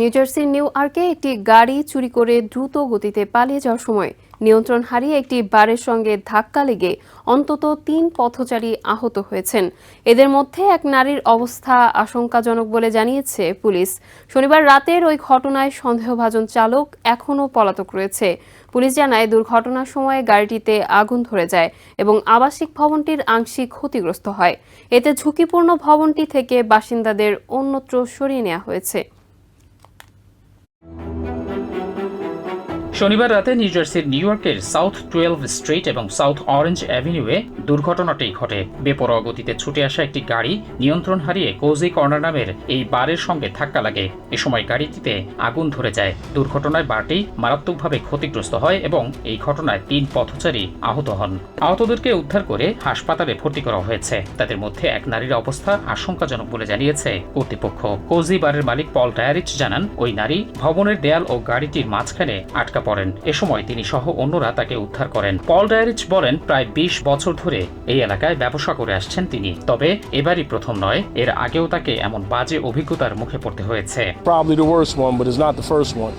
নিউজার্সির new আর্কে একটি গাড়ি চুরি করে দ্রুত গতিতে পালিয়ে যাওয়ার সময় নিয়ন্ত্রণ হারিয়ে একটি বারের সঙ্গে ধাক্কা লেগে অন্তত তিন পথচারী আহত হয়েছেন। এদের মধ্যে এক নারীর অবস্থা আশঙ্কাজনক বলে জানিয়েছে পুলিশ। শনিবার রাতের ওই ঘটনায় সন্দেহভাজন চালক এখনও পলাতক রয়েছে। পুলিশ জানায়, দুর্ঘটনার সময় গাড়িটিতে আগুন ধরে যায় এবং আবাসিক ভবনটির আংশিক ক্ষতিগ্রস্ত হয়। এতে ঝুঁকিপূর্ণ ভবনটি থেকে বাসিন্দাদের অন্যত্র সরিয়ে নেওয়া হয়েছে। শনিবার রাতে নিউ জার্সির নিউ ইয়র্কের সাউথ টুয়েলভ স্ট্রিট এবং সাউথ অরেঞ্জ অ্যাভিনিউয়ে দুর্ঘটনাটি ঘটে। বেপরোয়া গতিতে ছুটে আসা একটি গাড়ি নিয়ন্ত্রণ হারিয়ে কোজি কর্নার নামের এই বারের সঙ্গে ধাক্কা লাগে। এ সময় গাড়িটিতে আগুন ধরে যায়। দুর্ঘটনায় বারটি মারাত্মকভাবে ক্ষতিগ্রস্ত হয় এবং এই ঘটনায় তিন পথচারী আহত হন। আহতদেরকে উদ্ধার করে হাসপাতালে ভর্তি করা হয়েছে। তাদের মধ্যে এক নারীর অবস্থা আশঙ্কাজনক বলে জানিয়েছে কর্তৃপক্ষ। কোজি বারের মালিক পল ডায়ারিচ জানান, ওই নারী ভবনের দেয়াল ও গাড়িটির মাঝখানে আটকা পড়েন এ সময় তিনি সহ অন্যরা তাকে উদ্ধার করেন। পল ডায়ারিচ বলেন প্রায় বিশ বছর ধরে এই এলাকায় ব্যবসা করে আসছেন তিনি। তবে এবারই প্রথম নয় এর আগেও তাকে এমন বাজে অভিজ্ঞতার মুখে পড়তে হয়েছে.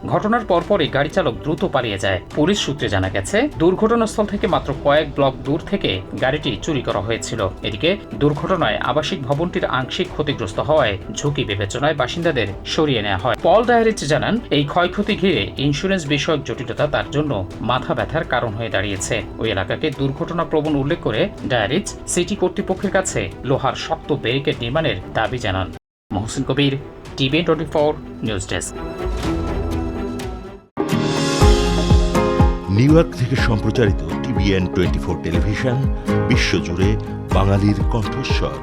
ঘটনার পরপরই গাড়ি চালক দ্রুত পালিয়ে যায়। পুলিশ সূত্রে জানা গেছে দুর্ঘটনাস্থল থেকে মাত্র কয়েক ব্লক দূর থেকে গাড়িটি চুরি করা হয়েছিল। এদিকে দুর্ঘটনায় আবাসিক ভবনটির আংশিক ক্ষতিগ্রস্ত হওয়ায় ঝুঁকি বিবেচনায় বাসিন্দাদের সরিয়ে নেওয়া হয়। পল ডায়ারিচ জানান এই ক্ষয়ক্ষতি ঘিরে ইন্স্যুরেন্স বিষয়ক জটিলতা তার জন্য মাথা ব্যথার কারণ হয়ে দাঁড়িয়েছে। ওই এলাকাকে দুর্ঘটনা প্রবণ উল্লেখ করে ডায়ারিচ সিটি কর্তৃপক্ষের কাছে লোহার শক্ত ব্যারিকেড নির্মাণের দাবি জানান। Mohsin Kabir TVN twenty four news desk. New York থেকে সম্প্রচারিত টিভিএন টোয়েন্টি ফোর টেলিভিশন, বিশ্বজুড়ে বাঙালির কণ্ঠস্বর।